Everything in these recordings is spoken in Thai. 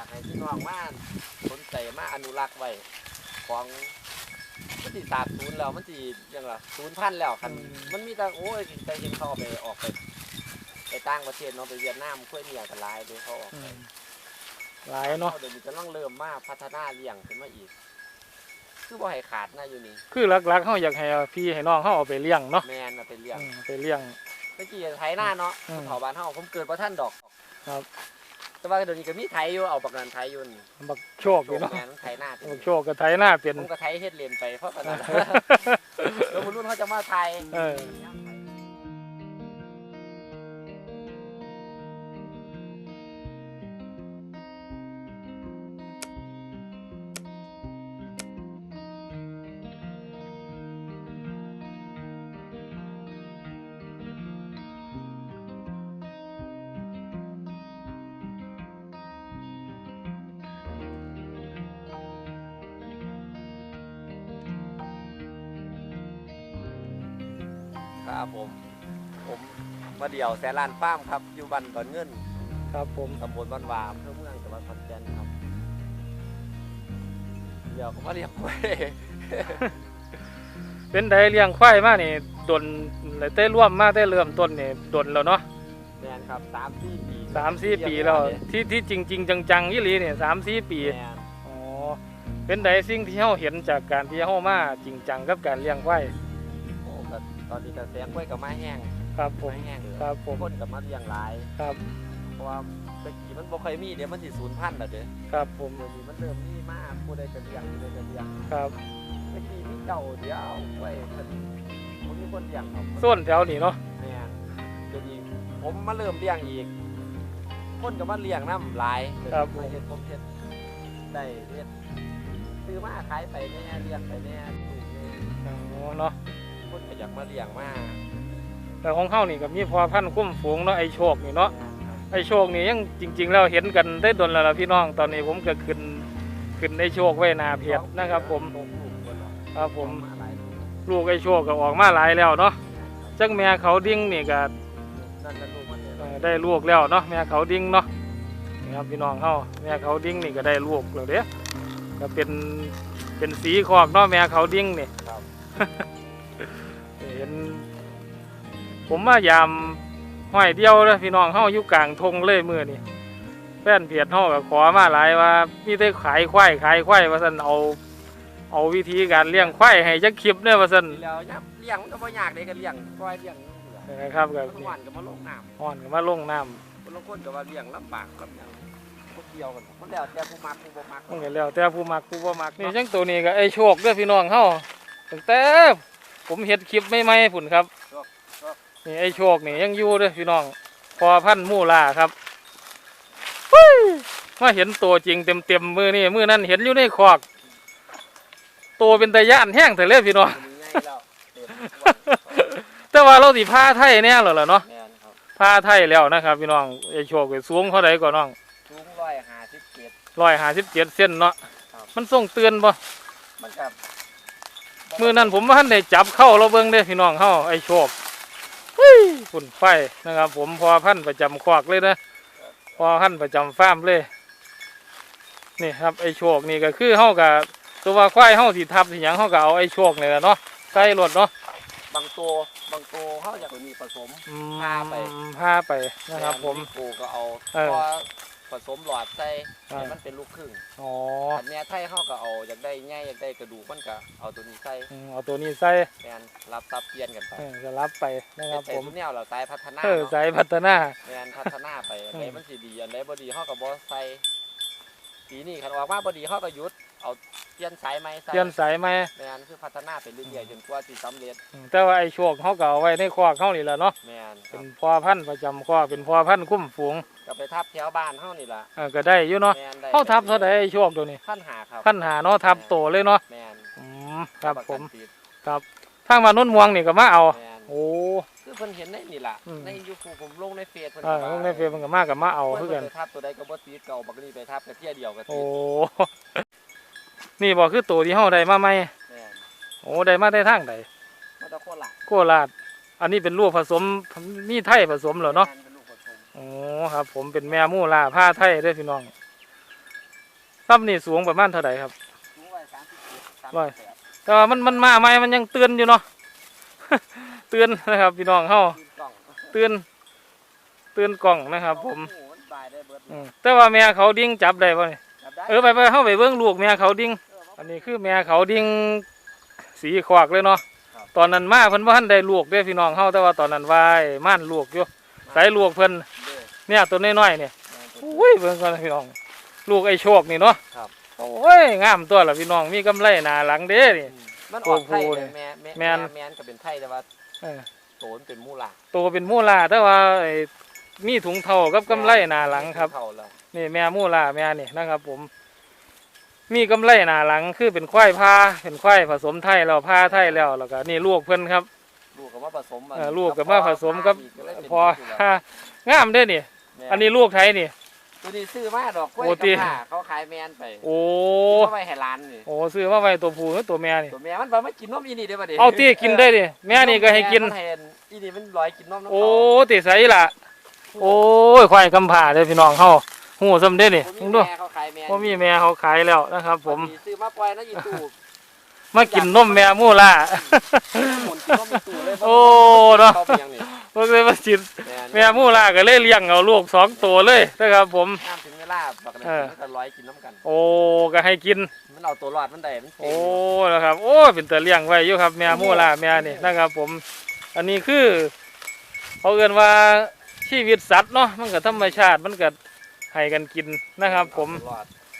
ากให้พี่น้องมาสนใจมาอนุรักษ์ไว้ของมันสิสาบศูนย์แล้วมันสิยังล่ะศูนย์พันแล้วคันอืมมันมีแต่โอ้ยแต่เห็นเขาเอาไปออกไปไปต่างประเทศเนาะไปเวียดนามค่อยมีอย่างกันหลายเด้เขาออกอืไปมหลายเนาะเดี๋ยวนี้จะต้องเริ่มมาพัฒนาเลี้ยงขึ้นมาอีก คือบ่ให้ขาดนะอยู่นี่คือหลักๆเฮาอยากให้พี่ให้น้องเฮาเอาไปเลี้ยงเนาะแมนมาเป็นเลี้ยงอืมไปเลี้ยงเมื่อกี้ไถหน้าเนาะอืมเถาบ้านเฮาผมเกิดบ่ทันดอกครับ แต่ว่าเดี๋ยวนี้ก็มีไถอยู่เอาประกันไถอยู่นี่บักโชคอยู่เนาะแมนไถหน้าเป็นบักโชคก็ไถหน้าเป็นผมก็ไถเฮ็ดเลนไปเพราะขนาดนั้นแล้วคนรุ่นเขาจะมาไทย ครับผม ผมมาเดี่ยวแสนลานฟ้าร์มครับ อยู่บ้านดอนเงินครับผม ตำบลบ้านวามอำเภอเมืองจังหวัดขอนแก่นครับ เดี๋ยวผมมาเรียกไว้เป็นไดเลี้ยงควายมานี่ดนเลยเต้ร่วมมาได้เริ่มต้นนี่ดนแล้วเนาะแมนครับสามสี่ปีสามสี่ปีแล้วที่ที่จริงๆจังๆยี่หลีเนี่ยสามสี่ปีแมนอ๋อเป็นไดสิ่งที่เฮาเห็นจากการที่เฮามาจริงจังกับการเลี้ยงควายโอ้ก็ ตอนนี้ก็แสงกล้วยกับไม้แห้งครับผมไม้แห้งเลยครับผมคนกับมาเลี้ยงหลายครับเพราะว่าตะกี้มันบ่เคยมีเดี๋ยวมันสิสูญพันธุ์แล้วเด้อครับผมเดี๋ยวนี้มันเริ่มมีมากผู้ใดก็เลี้ยงผู้ใดก็เลี้ยงครับตะกี้มีเจ้าเดียวไว้เพิ่นบ่มีคนเลี้ยงครับส่วนแถวนี้เนาะแม่นเดี๋ยวนี้ผมมาเริ่มเลี้ยงอีกคนก็มาเลี้ยงน้ำหลายเดี๋ยวนี้มาเฮ็ดผมเฮ็ดได้เฮ็ดซื้อมาขายไปแน่เลี้ยงไปแน่ลูกแน่อ๋อเนาะคนก็ อยากมาเลี้ยงมาแต่ของเฮานี่ก็มีพอพันธุ์คุ้มฝูงเนาะไอ้โชคนี่เนาะแม่นครับไอ้โชคนี่ยังจริง ๆ แล้วเห็นกันได้ดนแล้วล่ะพี่น้องตอนนี้ผมก็ขึ้นขึ้นไอ้โชคไว้หนาเพจนะครับผมลูกๆคนเนาะครับผมมาหลายลูกลูกไอ้โชคก็ออกมาหลายแล้วเนาะจักแม่เขาดิ้งนี่ก็นั่นนั่นลูกมันเลยเอ่อได้ลูกแล้วเนาะแม่เขาดิ้งเนาะนี่ครับพี่น้องเฮาแม่เขาดิ้งนี่ก็ได้ลูกแล้วเด้ก็เป็นเป็นสีขอกเนาะแม่เขาดิ้งนี่ ผมมายามห้อยเดียวเลยพี่น้องเฮาอยู่กลางทงเลยมือนี่แฟนเพียรเฮาก็ขอมาหลายว่ามีแต่ขายควายขายควายว่าซั่นเอา เอาวิธีการเลี้ยงควายให้จักคลิปเนี่ยว่าซั่นทีแล้วยับเลี้ยงมันก็บ่ยากเด้ก็เลี้ยงปล่อยเลี้ยงเบื่อนะครับก็มันหวานก็มาลงน้ำอ่อนก็มาลงน้ำคนละคนก็ว่าเลี้ยงลำบากลำหยังพวกเดียวกันมันแล้วแต่ผู้มักผู้บ่มักมันก็แล้วแต่ผู้มักผู้บ่มักนี่จังตัวนี้ก็ไอ้โชคเด้อพี่น้องเฮาตั้งแต่ผมเฮ็ดคลิปใหม่ๆพุ่นครับ นี่ไอ้โชคนี่ยังอยู่เด้อพี่น้อง พอพันธุ์มู่ลาครับฮู้ยมาเห็นตัวจริงเต็มๆมือนี่มือนั้นเห็นอยู่ในคอกตัวเป็นตะย่านแห้งแต่เลยพี่น้องมันง่ายแล้วเต็มทุกวันแต่ว่าเราสิพาไทยแน่แล้วล่ะเนาะแม่นครับพาไทยแล้วนะครับ พี่น้องไอ้โชคก็สูงเท่าใดกว่าน้องสูงร้อยห้าสิบเจ็ดร้อยห้าสิบเจ็ดเส้นเนาะครับมันส่งเตือนบ่มันกับมือนั้นผมว่าท่านได้จับเข้าเราเบิ่งเด้อพี่น้องเฮาไอ้โชคเฮ้ย ฝุ่นไฟนะครับ ผมพอพันธุ์ประจำควักเลยนะพอพันธุ์ประจำฟาร์มเลย นี่ครับไอ้โชคนี่ก็คือเฮากับตัวว่าควายเฮาสิทับสิหยังเฮาก็เอาไอ้โชคนี่แหละเนาะใส่รถเนาะบางตัวบางตัวเขาอยากมีผสมอืมพาไปพาไปนะครับ ผมแปูก็เอาเออพอ ผสมหลอดใส่เออให้มันเป็นลูกครึ่งอ๋ออันเนี้ยไทยเขาก็เอาอยากได้ง่ายอยากได้กระดูกมันก็เอาตัวนี้ใส่อืมเอาตัวนี้ใส่แมนรับซับเปลี่ยนกันไปเออจะรับไปนะครับใส่ผมทุกแนวเราสายพัฒนาเออเนาะ สายพัฒนา แมนพัฒนาไป อันไหนอืมมันสิดี อันไหนบ่ดีเขาก็บ่ใส่ปีนี้คันออกมาบ่ดีเขาก็หยุด เอาเปลี่ยนสายใหม่ใส่เปลี่ยนสายไหมแมนคือพัฒนาไปเรื่อยๆจนกว่าสิสำเร็จอืมแต่ว่าไอ้โชคเขาก็เอาไว้ในคอกเขานี่แหละเนาะแมนคเป็รับนพ่อพันธุ์ประจำคอกเป็นพ่อพันธุ์คุ้มฝูงก็ไปทับแถวบ้านเฮานี่ล่ะเออก็ได้อยู่เนาะแมนได้เขาทับเท่าใดไอ้โชคตัวนี้พันหาครับพันหาเนาะทับโตเลยเนาะแมนอืมครับปะผกัมนติดทางมานุ่นม่วงนี่ก็มาเอา แมนโอ้ คือเพิ่นเห็นในนี่ล่ะอืม ในยูทูบผมลงในเฟซเพิ่นเออลงในเฟซมันก็มากับมาเอาเพิ่คือกันนไปทับตัวใดก็บ่ติดเก่าบักนี้ไปทับก็เที่ยเดียวก็ติโอ้ด นี่บอกคือตัวที่เฮาได้มาใหม่แม่นโอ้ได้มาได้ทางใดมาตะโคราชโคราชอันนี้เป็นลูกผสมมีไทยผสมเหรอเนาะแม่เป็นลูกผสมโอ้ครับ ผมเป็นแม่มู่ลาผ้าไทยเด้วยพี่น้องซ้ำนี่สูงประมาณเท่าไหร่ครับสูงไว้สามสิบเจ็ดสามร้อย สิบแปดแต่ว่ามันมันมาใหม่มันยังเตือนอยู่เนาะ เตือนนะครับพี่น้องเฮายืนกล้องเตือนเตือนกล่องนะครับ ผมโอ้โหมันบายได้เบิดอืมแต่ว่าแม่เขาดิ้งจับได้ป่ะจับได้เออไปไปเฮาไปเบิ่งลูกแม่เขาดิ้งเอออันนี้คือแม่เขาดิ้งสีขวากเลยเนาะครับตอนนั้นมาเพิ่นบ่ทันได้ลูกเด้อพี่น้องเฮาแต่ว่าตอนนั้นวายม่านลูกอยู่ใส่ลูกเพิ่นเด้อเนี่ยตัวน้อยๆเนี่ยแม่นตัวอุ้ยเบิ่งก่อนนะพี่น้อง ลูกไอ้โชคนี่เนาะครับโอ้ยงามตัวละพี่น้องมีกำไรหน้าหลังเด้นี่มันออกไทยโอ้โหเลยแม่แม่แม่แม่นแม่นก็เป็นไทยแต่ว่าเออโตนเป็นมูลาตัวเป็นมูลาแต่ว่าไอ้มีถุงเท่ากับกำไรหน้าหลังครับเท่าแล้วนี่แม่มูลาแม่นี่นะครับผม มีกำไรหน้าหลังคือเป็นควายพาเป็นควายผสมไทยแล้วพาไทยแล้วแล้วก็นี่ลูกเพิ่นครับลูกกับมาผสมเออลูกกับมาผสมกับก็เลยเป็นพอลูกยู่แล้วงามเด้อนี่แม่อันนี้ลูกไทยนี่ตัวนี้ซื้อมาดอกกล้วยโอ้กับติผ้าเขาขายแมนไป โอ้เขาไปให้ร้านนี่โอ้ซื้อมาไว้ตัวผู้หรือตัวแม่นี่ตัวแม่มันบอกมากินนมอีนี่ได้ป่ะเด็เอาที่กินได้ดิแม่นี่ก็ให้กินแม่มัเห็นอีนี่มันร้อยกินนมน้ำโอ้ติใสล่ะ โอ้ยควายกำผ่าเด้อพี่น้องเฮา หูซำเด้นี่ผมมึมีงดูแม่เขาขายแมนบ่มีแม่เขาขายแล้วนะครับ ผม ซื้อมาปล่อยนะยีตู้มากินนมแม่มูล่า หมุนกินนมในตู้เลยโอ้เนาะเขาไปยังนี่เพิ่งเลยมาจิตแม่นแม่มูล่าก็เลยเลี้ยงเอาลูกสองตัวเลยนะครับ ผม น้ำถึงเวลาบักนั้นเออ มันก็ร้อยกินน้ำกัน โอ้ก็ให้กิน มันเอาตัวรอดมันได้มันเก่งโอ้นะครับ โอ้เป็นตาเลี้ยงไว้อยู่ครับแม่มูล่าแม่นี่นะครับ ผม อันนี้คือเขาเอิ้นว่าชีวิตสัตว์เนาะมันก็ธรรมชาติมันก็ ให้กันกินนะครับ ผม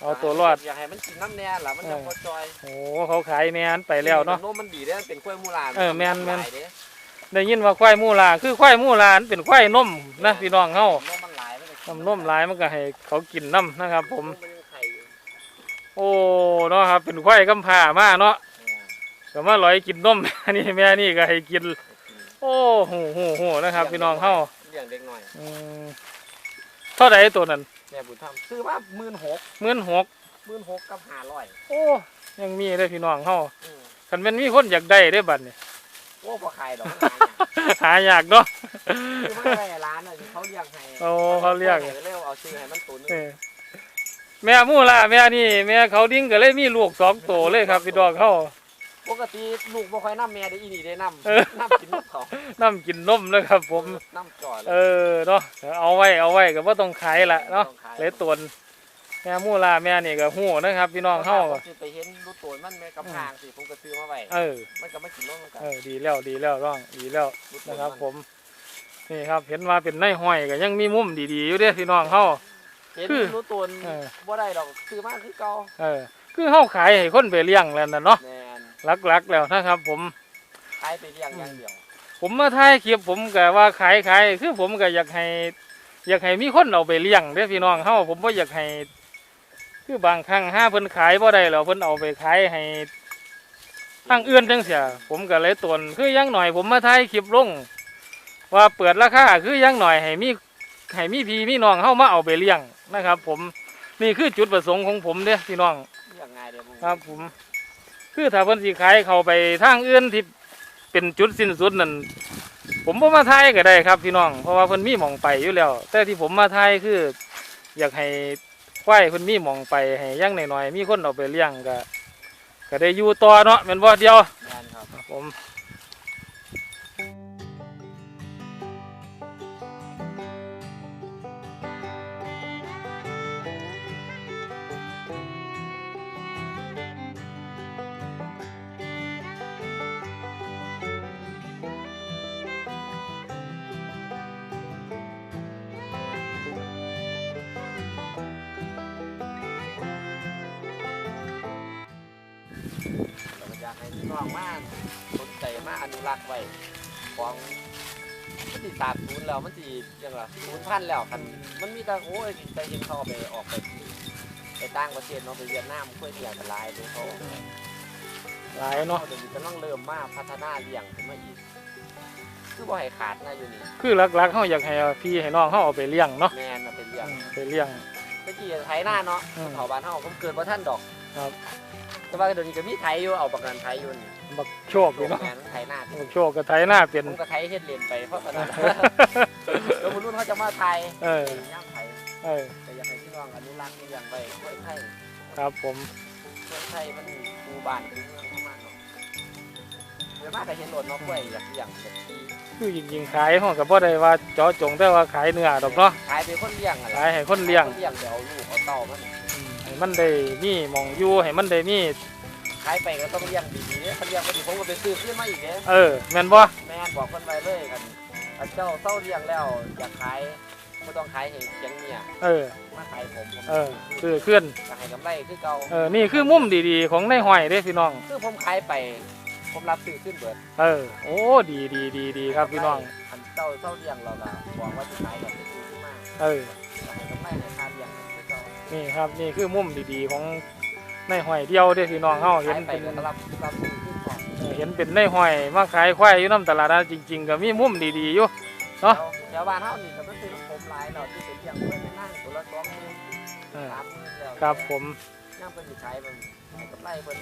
เอาตัวรอดเอาตัวรอด อยากให้มันกินน้ำแน่ล่ะมันจะพอจอยโอ้เขาขายแม่นไปแล้วเนาะนมมันดีเด้อมันเป็นกล้วยมูลาเออแม่นแม่นหลายเด้ได้ยินว่าควายมูลาคือควายมูลามันเป็นควายนมนะพี่น้องเฮานมมันหลายมันจะกิน้ำนมหลายมันก็ให้เขากินน้ำนะครับ ผมนมันยังไข่อยู่โอ้เนาะครับ เป็นควายกำพร้ามาเนาะเออก็มาลอยกินนมอันนี้แม่นี่ก็ให้กิน โอ้โหโหโหนะครับ พี่น้องเฮาเลี้ยงเด็กหน่อยอืมเท่าไหร่ตัวนั้น แม่บุญธรรมซื้อมาหมื่นหกหมื่นหกหมื่นหกกับห้าร้อยโอ้ยังมีเลยพี่น้องเฮาอืมคันเป็นมีคนอยากได้ได้บัดนี่โอ้พอขายดอกมันหายากหายากเนาะคือไม่ได้ร้านอะเขาเลี้ยงให้โอ้เขาเลี้ยงเร็วเอาชื่อให้มันตัวหนึงเออแม่มูล่าแม่นี่ แม่เขาดิ้งก็เลยมีลูกสองตัวเลยครับพี่น้องเฮา ปกติลูกบ่ค่อยน้ำแม่ได้อีนี่ได้น้เออำน้ำกินนมเขาน้ำกินนมนะครับ ผม น้ำจ่อเออเนาะเอาไว้เอาไว้ก็บ่ต้องขายละเนาะต้องขยเลยตวนแม่มูลาแม่นี่ก็ฮู้นะครับ พี่น้องเฮาผก็มสิไปเห็นรูตัวมันแม่กับหางสิผมก็ซื้อมาไว้เออ มันก็ไม่กินนมเหมือนกันเออดีแล้วดีแล้วร้องดีแล้วรูตัวนะครับมันผมนี่ครับเห็นว่าเป็นในห้อยก็ยังมีมุมดีๆอยู่เด้อพี่น้องเฮา เห็นคือรูตัวเออ บ่ได้ดอกซื้อมาคือเก่าเออคือเฮาขายให้คนไปเลี้ยงแล้วน่ะเนาะแมนห ลักๆ แล้วนะครับ ผม ขายไปเลี้ยงอย่างเดียวผมมาถ่ายคลิปผมก็ว่าขายขายคือผมก็อยากให้ อยากให้มีคนเอาไปเลี้ยงเด้อพี่น้องเฮาผมบ่อยากให้ คือบางครั้งห้าเพิ่นขายบ่ได้แล้วเพิ่นเอาไปขายให้ทางอื่นจังเสียผมก็เลยตนคืออยังหน่อย ผมมาถ่ายคลิปลงว่าเปิดราคาคืออยังหน่อยให้มีให้มีพี่มีน้องเฮามาเอาไปเลี้ยงนะครับ ผมนี่คือจุดประสงค์ของผมเด้อพี่น้องเลี้ยงง่ายเด้อมึงครับผม คือถ้าเพิ่นสิขายเขาไปทางอื่นที่เป็นจุดสิ้นสุดนั่นผมบ่มาไทยก็ได้ครับพี่น้อง เพราะว่าเพิ่นมีหม่องไปอยู่แล้ว แต่ที่ผมมาไทยคือ อยากให้ควายเพิ่นมีหม่องไปให้อยังหน่อยๆมีคนเอาไปเลี้ยงก็ก็ได้อยู่ต่อเนาะแม่นบ่เดียว แมนครับ ผมาก็อยากให้พี่น้องมาสนใจมาอนุรักษ์ไว้ของมันสิสาบสูญแล้วมันสิจังล่ะสูญพันธุ์แล้วคันมันมีแต่โอ้ยแต่เห็นเขาเอาไปออกไปไปต่างประเทศเนาะไปเวียดนามค่อยเสียกันหลายเลยเขาหลายเนาะเดี๋ยวนี้กำลังเริ่มมาพัฒนาเลี้ยงขึ้นมาอีกคือบ่ให้ขาดนะอยู่นี่คือหลักๆเฮาอยากให้พี่ให้น้องเฮาเอาไปเลี้ยงเนาะแมนน่ะเป็นเลี้ยงอืมไปเลี้ยงเมื่อกี้ไถหน้าเนาะอืมเผาบ้านเฮาผมเกิดบ่ทันดอก ครับ แต่ว่าเดี๋ยวนี้ก็มีไถอยู่เอาประกันไถอยู่นี่บักโชคอยู่เนาะแมนไถหน้าบักโชคก็ไถหน้าเป็น ผมก็ไถเฮ็ดเล่นไปเพราะตอนนั้นเดี๋ยวมื้อรุ่นเขาจะมาไถเออย่างไถเออแต่อยากให้พี่น้องอนุรักษ์เลี้ยงไว้ค่อยไถครับผมเมืองไทยมันหมู่บ้านเป็นเมืองเข้ามาเนาะเดี๋ยวมากก็เห็นรถเนาะกล้วยอยากเลี้ยงแบบที่คือจริงๆขายห้องกับพ่อได้ว่าเจาะจงแต่ว่าขายเนื้อดอกเนาะขายเป็นคนเลี้ยงอะไรขายให้คนเลี้ยงเลี้ยงเดี๋ยวเอาลูกเอาเต่ามันอืม ให้มันได้มีหมองอยู่ให้มันได้มีขายไปก็ต้องเลี้ยงดีๆเนี่ยเขาเลี้ยงไปดีผมก็ไปซื้อขึ้นมาอีกเนี่ยเออแม่นบ่แม่นบอกคนไว้เลยกันอันเจ้าเต้าเลี้ยงแล้วอยากขายไม่ต้องขายให้เสียงเมียเออมาขายผมผมเออซื้อขึ้นจะให้กำไรคือเก่าเออนี่คือมุมดีๆ ของในห้อยเด้พี่น้อง คือผมขายไป ผมรับซื้อขึ้นเบิดเออโอ้ดีดีดีดีครับพี่น้องอันเต้าเต้าเลี้ยงเราล่ะบอกว่าจะขายเราไปซื้อขึ้นมาเออจะให้กำไรในค่าเลี้ยงคือเก่านี่ครับนี่คือมุมดีๆของในห้อยเดียวเด้พี่น้องเฮาเห็นขายไปเป็นก็รับรับซื้อขึ้นก่อนเออเห็นเป็นในห้อยมาขายควายอยู่น้ำตลาดนะจริง ๆ ก็มีมุมดีๆอยู่ เนาะแถวบ้านเฮานี่ก็เป็นซื้อน้ำผมหลายเราที่ไปเลี้ยงเพื่อนไปนั่งตัวละสองหมื่นเออสามหมื่นแล้วครับผมย่างเป็นสิใช้มันให้กำไรเพิ่น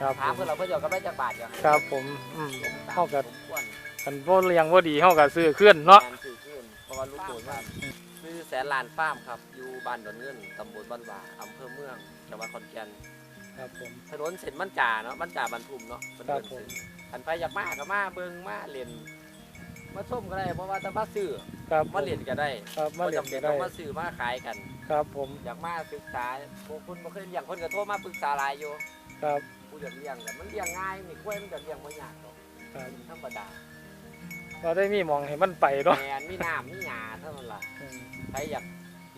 ครับผถามมเพิ่นเราเพิ่นจะเอากำไรจากบาทเดียวให้ครับผมอืมผมตามเฮาก็สมควรกันบ่เลี้ยงบ่ดีเฮาก็ซื้อขึ้นเนาะงานซื้อขึ้นเพราะว่าลูกโดนมากซื้ อแสนล้านฟาร์มครับ อยู่บ้านดอนเงินตำบลบ้านหว่าอำเภอเมืองจังหวัดขอนแก่นครับผม ถนนเส้นบ้านจ่าเนาะบ้านจ่าบ้านทุ่มเนาะเป็นครับเดินผม เส้นอันไปอยากมาก็มาเบิ่งมาเล่นมาส้มก็ได้เพราะว่าถ้ามาซื้อครับผมาเล่นก็ได้ครับมาเลี้ยงบ่จำเป็ก็นได้ต้องมาซื้อมาขายกัน ครับผมอยากมาศึกษาพวกคุณบ่เคยเลี้ยงคนก็โทรมาปรึกษาหลายอยู่ครับผู้อยากเลี้ยงแต่มันเลี้ยงง่ายนี่กล้วยมันก็เลี้ยงบ่ยากหรอกครับ ธรรมดา เราได้มีหมองให้มันไปเนาะแมนมีน้ำมีหญ้าเท่านั้นล่ะอืมใครอยาก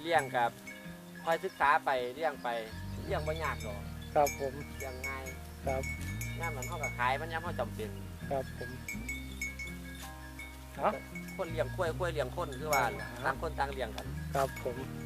เลี้ยงกับคอยศึกษาไปเลี้ยงไปเลี้ยงบ่ยากหรอกครับผมเลี้ยงง่ายครับย่ามมันเฮาก็ขายมันย่ามเฮาจำเป็นครับผมเอ้าคนเลี้ยงกล้วยกล้วยเลี้ยงคนคือว่าครับต่างคนต่างเลี้ยงกัน ครับผมค